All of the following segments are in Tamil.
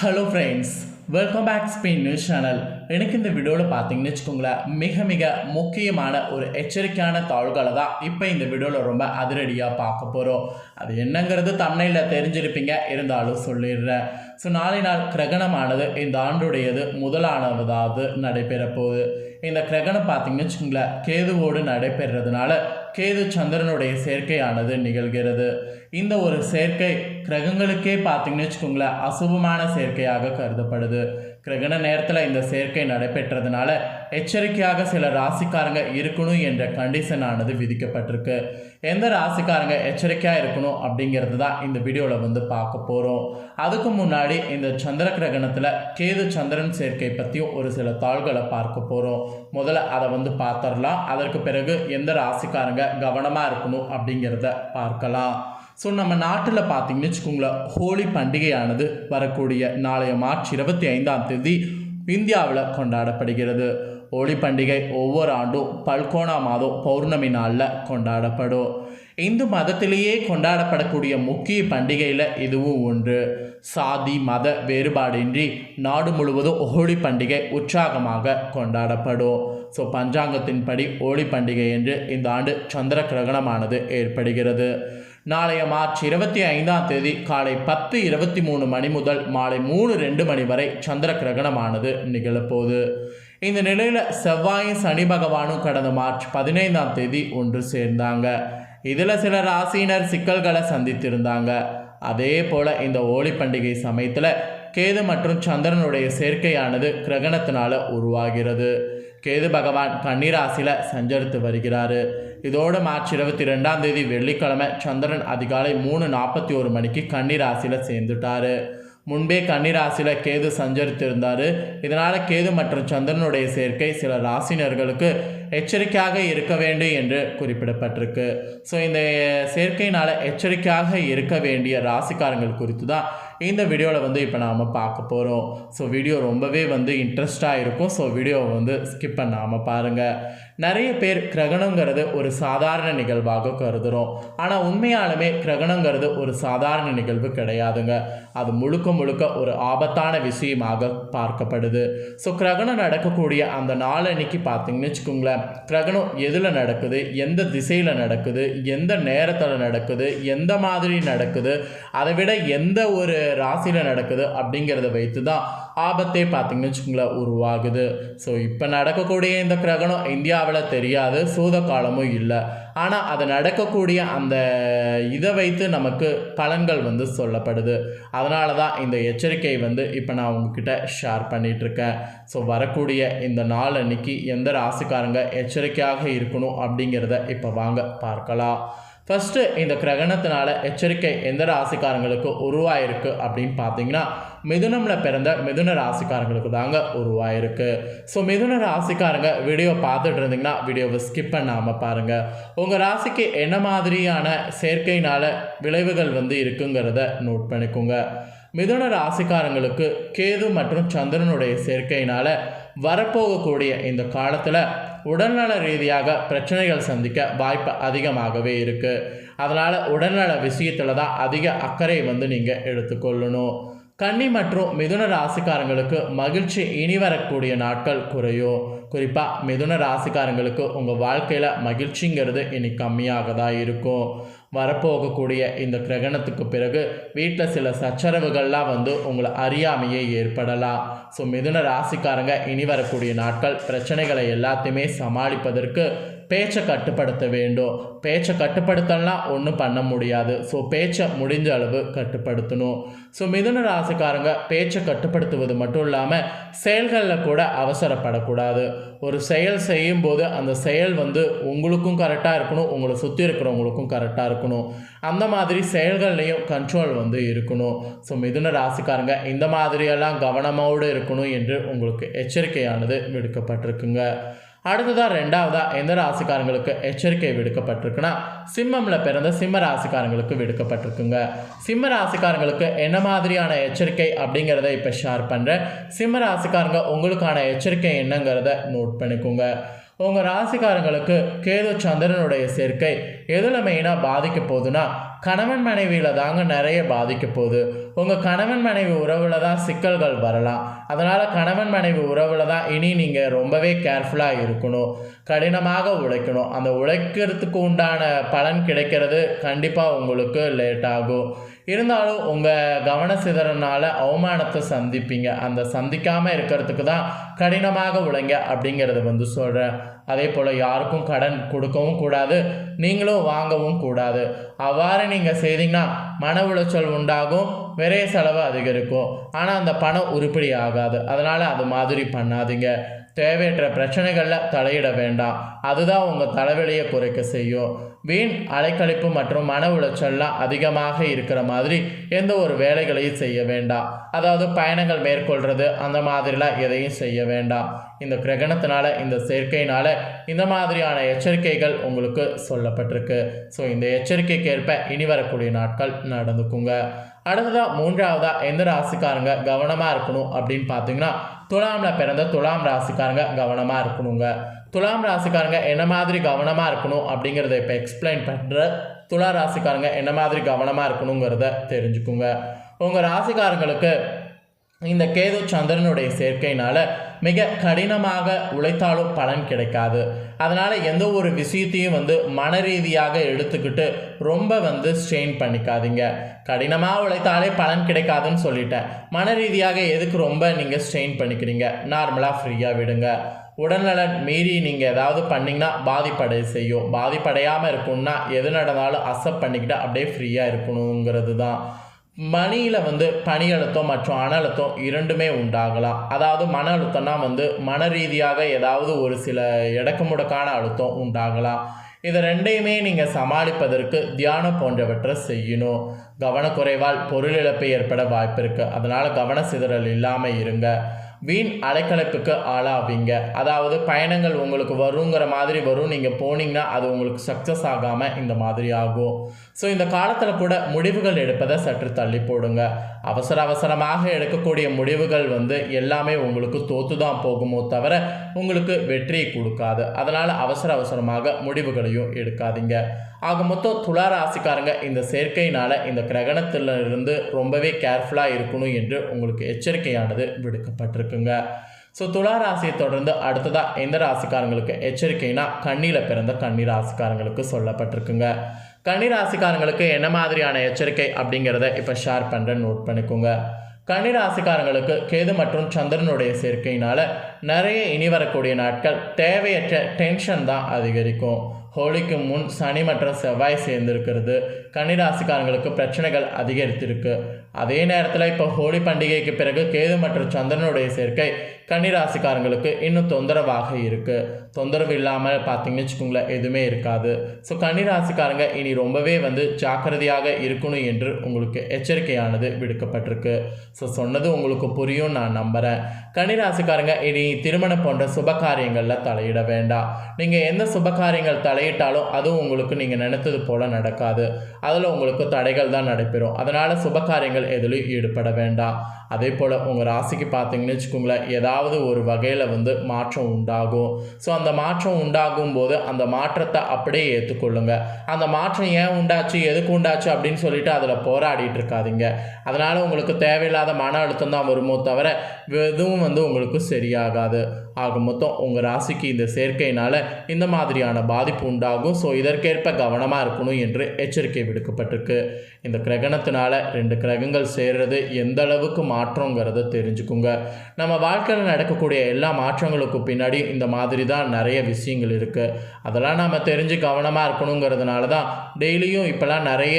Hello friends welcome back Spain news channel எனக்கு இந்த வீடியோவில் பார்த்தீங்கன்னு வச்சுக்கோங்களேன் மிக மிக முக்கியமான ஒரு எச்சரிக்கையான தாள்களை தான் இப்போ இந்த வீடியோவில் ரொம்ப அதிரடியாக பார்க்க போகிறோம் அது என்னங்கிறது தமிழில் தெரிஞ்சிருப்பீங்க. இருந்தாலும் சொல்லிடுறேன். ஸோ நாளை நாள் கிரகணமானது இந்த ஆண்டுடையது முதலானதாவது நடைபெற போகுது இந்த கிரகணம் பார்த்தீங்கன்னு வச்சுக்கோங்களேன் கேதுவோடு நடைபெறதுனால கேது சந்திரனுடைய சேர்க்கையானது நிகழ்கிறது. இந்த ஒரு சேர்க்கை கிரகங்களுக்கே பார்த்தீங்கன்னு வச்சுக்கோங்களேன் அசுபமான சேர்க்கையாக கருதப்படுது. கிரகண நேரத்தில் இந்த சேர்க்கை நடைபெற்றதுனால எச்சரிக்கையாக சில ராசிக்காரங்க இருக்கணும் என்ற கண்டிஷன் ஆனது விதிக்கப்பட்டிருக்கு. எந்த ராசிக்காரங்க எச்சரிக்கையாக இருக்கணும் அப்படிங்கிறது தான் இந்த வீடியோவில் வந்து பார்க்க போகிறோம் அதுக்கு முன்னாடி இந்த சந்திர கிரகணத்தில் கேது சந்திரன் சேர்க்கை பற்றியும் ஒரு சில தாள்களை பார்க்க போகிறோம் முதல்ல அதை வந்து பார்த்துடலாம். அதற்கு பிறகு எந்த ராசிக்காரங்க கவனமாக இருக்கணும் அப்படிங்கிறத பார்க்கலாம். ஸோ நம்ம நாட்டில் பார்த்தீங்கன்னு வச்சுக்கோங்களேன் ஹோலி பண்டிகையானது வரக்கூடிய நாளைய மார்ச் இருபத்தி ஐந்தாம் தேதி இந்தியாவில் கொண்டாடப்படுகிறது. ஹோலி பண்டிகை ஒவ்வொரு ஆண்டும் பல்கோணா மாதம் பௌர்ணமி நாளில் கொண்டாடப்படும். இந்து மதத்திலேயே கொண்டாடப்படக்கூடிய முக்கிய பண்டிகையில் இதுவும் ஒன்று. சாதி மத வேறுபாடின்றி நாடு முழுவதும் ஹோலி பண்டிகை உற்சாகமாக கொண்டாடப்படும். ஸோ பஞ்சாங்கத்தின்படி ஹோலி பண்டிகை என்று இந்த ஆண்டு சந்திர கிரகணமானது ஏற்படுகிறது. நாளைய மார்ச் இருபத்தி ஐந்தாம் தேதி காலை பத்து இருபத்தி மூணு மணி முதல் மாலை மூணு ரெண்டு மணி வரை சந்திர கிரகணமானது நிகழப்போகுது. இந்த நிலையில் செவ்வாயும் சனி பகவானும் கடந்த மார்ச் பதினைந்தாம் தேதி ஒன்று சேர்ந்தாங்க. இதில் சில ராசியினர் சிக்கல்களை சந்தித்திருந்தாங்க. அதே போல் இந்த ஹோலி பண்டிகை சமயத்தில் கேது மற்றும் சந்திரனுடைய சேர்க்கையானது கிரகணத்தினால உருவாகிறது. கேது பகவான் கன்னிராசியில் சஞ்சரித்து வருகிறாரு. இதோடு மார்ச் இருபத்தி ரெண்டாம் தேதி வெள்ளிக்கிழமை சந்திரன் அதிகாலை மூணு நாற்பத்தி ஒரு மணிக்கு கன்னிராசியில் சேர்ந்துட்டாரு. முன்பே கன்னிராசியில் கேது சஞ்சரித்திருந்தார். இதனால் கேது மற்றும் சந்திரனுடைய சேர்க்கை சில ராசினர்களுக்கு எச்சரிக்கையாக இருக்க வேண்டும் என்று குறிப்பிடப்பட்டிருக்கு. ஸோ இந்த சேர்க்கையினால் எச்சரிக்கையாக இருக்க வேண்டிய ராசிக்காரங்கள் குறித்து தான் இந்த வீடியோவில் வந்து இப்போ நாம் பார்க்க போகிறோம் ஸோ வீடியோ ரொம்பவே வந்து இன்ட்ரெஸ்டாக இருக்கும். ஸோ வீடியோவை வந்து ஸ்கிப் பண்ணாமல் பாருங்கள் நிறைய பேர் கிரகணங்கிறது ஒரு சாதாரண நிகழ்வாக கருதுகிறோம் ஆனால் உண்மையாலுமே கிரகணங்கிறது ஒரு சாதாரண நிகழ்வு கிடையாதுங்க. அது முழுக்க முழுக்க ஒரு ஆபத்தான விஷயமாக பார்க்கப்படுது. ஸோ கிரகணம் நடக்கக்கூடிய அந்த நாளன்னைக்கு பார்த்தீங்கன்னு வச்சுக்கோங்களேன் கிரகணம் எதில் நடக்குது எந்த திசையில் நடக்குது எந்த நேரத்தில் நடக்குது எந்த மாதிரி நடக்குது அதை விட எந்த ஒரு ராசியில் நடக்குது அப்படிங்கிறத வைத்து தான் ஆபத்தே பார்த்தீங்கன்னு வச்சுக்கோங்களேன் உருவாகுது. ஸோ இப்போ நடக்கக்கூடிய இந்த கிரகணம் இந்தியாவில் தெரியாது சூத காலமும் இல்லை. ஆனால் அது நடக்கக்கூடிய அந்த இதை வைத்து நமக்கு பலன்கள் வந்து சொல்லப்படுது. அதனால தான் இந்த எச்சரிக்கை வந்து இப்போ நான் உங்ககிட்ட ஷேர் பண்ணிகிட்ருக்கேன் ஸோ வரக்கூடிய இந்த நாள் அன்னைக்கு எந்த ராசிக்காரங்க எச்சரிக்கையாக இருக்கணும் அப்படிங்கிறத இப்போ வாங்க பார்க்கலாம். ஃபஸ்ட்டு இந்த கிரகணத்தினால எச்சரிக்கை எந்த ராசிக்காரங்களுக்கு உருவாயிருக்கு அப்படின்னு பார்த்தீங்கன்னா மிதுனமில் பிறந்த மிதுன ராசிக்காரங்களுக்கு தாங்க உருவாயிருக்கு. ஸோ மிதுன ராசிக்காரங்க வீடியோ பார்த்துட்டு இருந்தீங்கன்னா வீடியோவை ஸ்கிப் பண்ணாமல் பாருங்கள் உங்கள் ராசிக்கு என்ன மாதிரியான சேர்க்கையினால் விளைவுகள் வந்து இருக்குங்கிறத நோட் பண்ணிக்கோங்க. மிதுன ராசிக்காரங்களுக்கு கேது மற்றும் சந்திரனுடைய சேர்க்கையினால் வரப்போகக்கூடிய இந்த காலத்தில் உடல்நல ரீதியாக பிரச்சனைகள் சந்திக்க வாய்ப்பு அதிகமாகவே இருக்குது அதனால் உடல்நல விஷயத்தில் தான் அதிக அக்கறை வந்து நீங்கள் எடுத்துக்கொள்ளணும். கன்னி மற்றும் மிதுன ராசிக்காரங்களுக்கு மகிழ்ச்சி இனி வரக்கூடிய நாட்கள் குறையும். குறிப்பாக மிதுன ராசிக்காரங்களுக்கு உங்கள் வாழ்க்கையில் மகிழ்ச்சிங்கிறது இனி கம்மியாக தான் இருக்கும். வரப்போகக்கூடிய இந்த கிரகணத்துக்கு பிறகு வீட்டில் சில சச்சரவுகள்லாம் வந்து உங்களை அறியாமையே ஏற்படலாம். ஸோ மிதுன ராசிக்காரங்க இனி வரக்கூடிய நாட்கள் பிரச்சனைகளை எல்லாத்தையுமே சமாளிப்பதற்கு பேச்சை கட்டுப்படுத்த வேண்டும். பேச்சை கட்டுப்படுத்தலாம் ஒன்றும் பண்ண முடியாது. ஸோ பேச்சை முடிஞ்ச அளவு கட்டுப்படுத்தணும். ஸோ மிதுன ராசிக்காரங்க பேச்சை கட்டுப்படுத்துவது மட்டும் இல்லாமல் செயல்களில் கூட அவசரப்படக்கூடாது. ஒரு செயல் செய்யும்போது அந்த செயல் வந்து உங்களுக்கும் கரெக்டாக இருக்கணும். உங்களை சுற்றி இருக்கிறவங்களுக்கும் கரெக்டாக இருக்கணும். அந்த மாதிரி செயல்கள்லையும் கண்ட்ரோல் வந்து இருக்கணும். ஸோ மிதுன ராசிக்காரங்க இந்த மாதிரியெல்லாம் கவனமோடு இருக்கணும் என்று உங்களுக்கு எச்சரிக்கையானது விடுக்கப்பட்டிருக்குங்க. அடுத்ததாக ரெண்டாவதாக எந்த ராசிக்காரங்களுக்கு எச்சரிக்கை விடுக்கப்பட்டிருக்குன்னா சிம்மமில் பிறந்த சிம்ம ராசிக்காரங்களுக்கு விடுக்கப்பட்டிருக்குங்க. சிம்ம ராசிக்காரங்களுக்கு என்ன மாதிரியான எச்சரிக்கை அப்படிங்கிறத இப்போ ஷேர் பண்ணுறேன் சிம்ம ராசிக்காரங்க உங்களுக்கான எச்சரிக்கை என்னங்கிறத நோட் பண்ணிக்கோங்க. உங்கள் ராசிக்காரங்களுக்கு கேது சந்திரனுடைய சேர்க்கை. எதில் மெயினாக பாதிக்க போகுதுன்னா கணவன் மனைவியில் தாங்க நிறைய பாதிக்க போகுது. உங்கள் கணவன் மனைவி உறவில் தான் சிக்கல்கள் வரலாம். அதனால் கணவன் மனைவி உறவில் தான் இனி நீங்கள் ரொம்பவே கேர்ஃபுல்லாக இருக்கணும். கடினமாக உழைக்கணும். அந்த உழைக்கிறதுக்கு உண்டான பலன் கிடைக்கிறது கண்டிப்பாக உங்களுக்கு லேட் ஆகும். இருந்தாலும் உங்கள் கவன சிதறனால அவமானத்தை சந்திப்பீங்க. அந்த சந்திக்காமல் இருக்கிறதுக்கு தான் கடினமாக உழைங்க அப்படிங்கிறத வந்து சொல்கிறேன் அதே போல் யாருக்கும் கடன் கொடுக்கவும் கூடாது நீங்களும் வாங்கவும் கூடாது. அவ்வாறு நீங்கள் செய்தீங்கன்னா மன உளைச்சல் உண்டாகும் விரைய செலவு அதிகரிக்கும். ஆனால் அந்த பணம் உருப்படி ஆகாது. அதனால் அது மாதிரி பண்ணாதீங்க. தேவையற்ற பிரச்சனைகளில் தலையிட வேண்டாம். அதுதான் உங்கள் தலைவலியை குறைக்க செய்யும். வீண் அலைக்கழிப்பு மற்றும் மன உளைச்சல்லாம் அதிகமாக இருக்கிற மாதிரி எந்த ஒரு வேலைகளையும் செய்ய வேண்டாம். அதாவது பயணங்கள் மேற்கொள்கிறது அந்த மாதிரிலாம் எதையும் செய்ய வேண்டாம். இந்த கிரகணத்தினால இந்த சேர்க்கையினால் இந்த மாதிரியான எச்சரிக்கைகள் உங்களுக்கு சொல்லப்பட்டிருக்கு. ஸோ இந்த எச்சரிக்கைக்கு ஏற்ப இனி வரக்கூடிய நாட்கள் நடந்துக்குங்க. அடுத்ததாக மூன்றாவதாக எந்த ராசிக்காரங்க கவனமாக இருக்கணும் அப்படின்னு பார்த்தீங்கன்னா துலாமில் பிறந்த துலாம் ராசிக்காரங்க கவனமாக இருக்கணுங்க. துலாம் ராசிக்காரங்க என்ன மாதிரி கவனமாக இருக்கணும் அப்படிங்கிறத இப்போ எக்ஸ்பிளைன் பண்ணுற துலா ராசிக்காரங்க என்ன மாதிரி கவனமாக இருக்கணுங்கிறத தெரிஞ்சுக்குங்க. உங்கள் ராசிக்காரங்களுக்கு இந்த கேது சந்திரனுடைய சேர்க்கையினால மிக கடினமாக உழைத்தாலும் பலன் கிடைக்காது. அதனால் எந்த ஒரு விஷயத்தையும் வந்து மன ரீதியாக எடுத்துக்கிட்டு ரொம்ப வந்து ஸ்ட்ரெயின் பண்ணிக்காதீங்க. கடினமாக உழைத்தாலே பலன் கிடைக்காதுன்னு சொல்லிட்டேன். மன ரீதியாக எதுக்கு ரொம்ப நீங்கள் ஸ்ட்ரெயின் பண்ணிக்கிறீங்க? நார்மலாக ஃப்ரீயாக விடுங்க. உடல்நலன் மீறி நீங்கள் ஏதாவது பண்ணிங்கன்னா பாதிப்படை செய்யும். பாதிப்படையாமல் இருக்கணும்னா எது நடந்தாலும் அசப்ட் பண்ணிக்கிட்டு அப்படியே ஃப்ரீயாக இருக்கணுங்கிறது தான் மணியில் வந்து பனி அழுத்தம் மற்றும் அன அழுத்தம் இரண்டுமே உண்டாகலாம். அதாவது மன அழுத்தம்னா வந்து மன ரீதியாக ஏதாவது ஒரு சில இடக்கு முடக்கான அழுத்தம் உண்டாகலாம். இது ரெண்டையுமே நீங்கள் சமாளிப்பதற்கு தியானம் போன்றவற்றை செய்யணும். கவனக்குறைவால் பொருள் இழப்பு ஏற்பட வாய்ப்பு இருக்குது அதனால் கவன சிதறல் இல்லாமல் இருங்க. வீண் அலைக்கலைப்புக்கு ஆளாவீங்க. அதாவது பயணங்கள் உங்களுக்கு வருங்கிற மாதிரி வரும். நீங்கள் போனீங்கன்னா அது உங்களுக்கு சக்ஸஸ் ஆகாமல் இந்த மாதிரி ஆகும். ஸோ இந்த காலத்தில் கூட முடிவுகள் எடுப்பதை சற்று தள்ளி போடுங்க. அவசர அவசரமாக எடுக்கக்கூடிய முடிவுகள் வந்து எல்லாமே உங்களுக்கு தோத்து தான் போகுமோ தவிர உங்களுக்கு வெற்றியை கொடுக்காது. அதனால் அவசர அவசரமாக முடிவுகளையும் எடுக்காதீங்க. ஆக மொத்தம் துலா ராசிக்காரங்க இந்த சேர்க்கையினால் இந்த கிரகணத்தில் இருந்து ரொம்பவே கேர்ஃபுல்லாக இருக்கணும் என்று உங்களுக்கு எச்சரிக்கையானது விடுக்கப்பட்டிருக்குங்க. ஸோ துலா ராசியை தொடர்ந்து அடுத்ததாக எந்த ராசிக்காரங்களுக்கு எச்சரிக்கைனா கண்ணியில் பிறந்த கன்னி ராசிக்காரங்களுக்கு சொல்லப்பட்டிருக்குங்க. கன்னி ராசிக்காரங்களுக்கு என்ன மாதிரியான எச்சரிக்கை அப்படிங்கிறத இப்போ ஷேர் பண்ணுறேன் நோட் பண்ணிக்கோங்க. கன்னி ராசிக்காரங்களுக்கு கேது மற்றும் சந்திரனுடைய சேர்க்கையினால் நிறைய இனி வரக்கூடிய நாட்கள் தேவையற்ற டென்ஷன் தான் அதிகரிக்கும். ஹோலிக்கு முன் சனி மற்றும் செவ்வாய் சேர்ந்திருக்கிறது. கன்னிராசிக்காரங்களுக்கு பிரச்சனைகள் அதிகரித்திருக்கு. அதே நேரத்தில் இப்போ ஹோலி பண்டிகைக்கு பிறகு கேது மற்றும் சந்திரனுடைய சேர்க்கை கன்னிராசிக்காரங்களுக்கு இன்னும் தொந்தரவாக இருக்குது தொந்தரவு இல்லாமல் பார்த்தீங்கன்னு வச்சுக்கோங்களேன் எதுவுமே இருக்காது. ஸோ கன்னிராசிக்காரங்க இனி ரொம்பவே வந்து ஜாக்கிரதையாக இருக்கணும் என்று உங்களுக்கு எச்சரிக்கையானது விடுக்கப்பட்டிருக்கு. ஸோ சொன்னது உங்களுக்கு புரியும் நான் நம்புகிறேன் கன்னிராசிக்காரங்க இனி திருமணம் போன்ற சுப காரியங்களில் தலையிட வேண்டாம். நீங்கள் எந்த சுப காரியங்கள் தலை தலையிட்டாலும் அதுவும் உங்களுக்கு நீங்கள் நினைத்தது போல் நடக்காது. அதில் உங்களுக்கு தடைகள் தான் நடைபெறும். அதனால் சுப காரியங்கள் ஈடுபட வேண்டாம். அதே போல் உங்கள் ராசிக்கு பார்த்தீங்கன்னு வச்சுக்கோங்களேன் ஏதாவது ஒரு வகையில் வந்து மாற்றம் உண்டாகும். ஸோ அந்த மாற்றம் உண்டாகும் போது அந்த மாற்றத்தை அப்படியே ஏற்றுக்கொள்ளுங்க அந்த மாற்றம் ஏன் உண்டாச்சு எதுக்கு உண்டாச்சு அப்படின்னு சொல்லிட்டு அதில் போராடிட்டு இருக்காதீங்க. அதனால் உங்களுக்கு தேவையில்லாத மன அழுத்தம் தான் வருமோ தவிர எதுவும் வந்து உங்களுக்கு சரியாகாது. ஆக மொத்தம் உங்கள் ராசிக்கு இந்த சேர்க்கையினால் இந்த மாதிரியான பாதிப்பு உண்டாகும். ஸோ இதற்கேற்ப கவனமாக இருக்கணும் என்று எச்சரிக்கை விடுக்கப்பட்டிருக்கு. இந்த கிரகணத்தினால ரெண்டு கிரகங்கள் சேர்றது எந்த அளவுக்கு மாற்றங்கிறத தெரிஞ்சுக்குங்க. நம்ம வாழ்க்கையில் நடக்கக்கூடிய எல்லா மாற்றங்களுக்கும் பின்னாடி இந்த மாதிரி தான் நிறைய விஷயங்கள் இருக்குது அதெல்லாம் நம்ம தெரிஞ்சு கவனமாக இருக்கணுங்கிறதுனால தான் டெய்லியும் இப்போல்லாம் நிறைய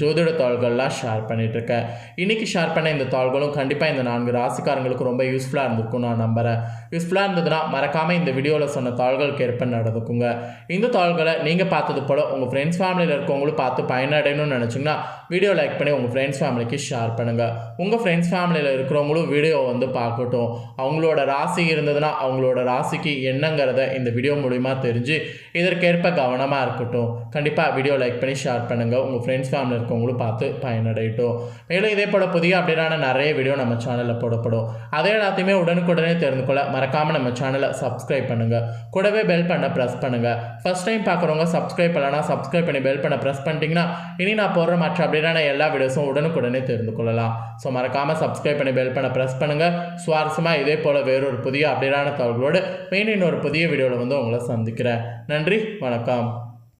ஜோதிட தாள்கள்லாம் ஷேர் பண்ணிகிட்ருக்கேன் இன்றைக்கி ஷேர் பண்ண இந்த தாள்களும் கண்டிப்பாக இந்த நான்கு ராசிக்காரங்களுக்கு ரொம்ப யூஸ்ஃபுல்லாக இருந்திருக்கும் நான் நம்புகிறேன் யூஸ்ஃபுல்லாக இருந்ததுன்னா மறக்காமல் இந்த வீடியோவில் சொன்ன தாள்களுக்கு ஏற்ப நடந்துக்குங்க. இந்த தாள்களை நீங்கள் பார்த்தது போல் உங்கள் ஃப்ரெண்ட்ஸ் ஃபேமிலியில் இருக்கவங்களும் பார்த்து பயனடையணும்னு நினச்சிங்கன்னா வீடியோ லைக் பண்ணி உங்கள் ஃப்ரெண்ட்ஸ் ஃபேமிலிக்கு ஷேர் பண்ணுங்கள் உங்கள் ஃப்ரெண்ட்ஸ் ஃபேமிலியில் இருக்கிறவங்களும் வீடியோ வந்து பார்க்கட்டும். அவங்களோட ராசி இருந்ததுன்னா அவங்களோட ராசிக்கு என்னங்கிறத இந்த வீடியோ மூலிமா தெரிஞ்சு இதற்கேற்ப கவனமாக இருக்கட்டும். கண்டிப்பாக வீடியோ லைக் பண்ணி ஷேர் பண்ணுங்கள் உங்கள் ஃப்ரெண்ட்ஸ் ஃபேமிலி இருக்கவங்களும் பார்த்து பயனடையட்டும். மேலும் இதே போல் புதிய அப்டேட்டான நிறைய வீடியோ நம்ம சேனலில் போடப்படும். அதே எல்லாத்தையுமே உடனுக்குடனே தெரிந்து கொள்ள மறக்காமல் நம்ம சேனலை சப்ஸ்கிரைப் பண்ணுங்கள் கூடவே பெல் பண்ண ப்ரெஸ் பண்ணுங்கள் ஃபஸ்ட் டைம் பார்க்குறவங்க சப்ஸ்கிரைப் பண்ணலன்னா சப்ஸ்கிரைப் பண்ணி பெல் பண்ண ப்ரெஸ் பண்ணிட்டீங்கன்னா இனி நான் போடுற மற்ற அப்படின்னா எல்லா வீடியோஸும் உடனுக்குடனே தெரிந்து கொள்ளலாம். ஸோ மறக்காமல் சப்ஸ்கிரைப் பண்ணி பெல் பண்ண ப்ரெஸ் பண்ணுங்கள் சுவாரஸ்யமாக இதே போல் வேறொரு புதிய அப்டேட்டான தகவலோடு மெயின் இன்னொரு புதிய வீடியோவில் வந்து உங்களை சந்திக்கிறேன். நன்றி வணக்கம்.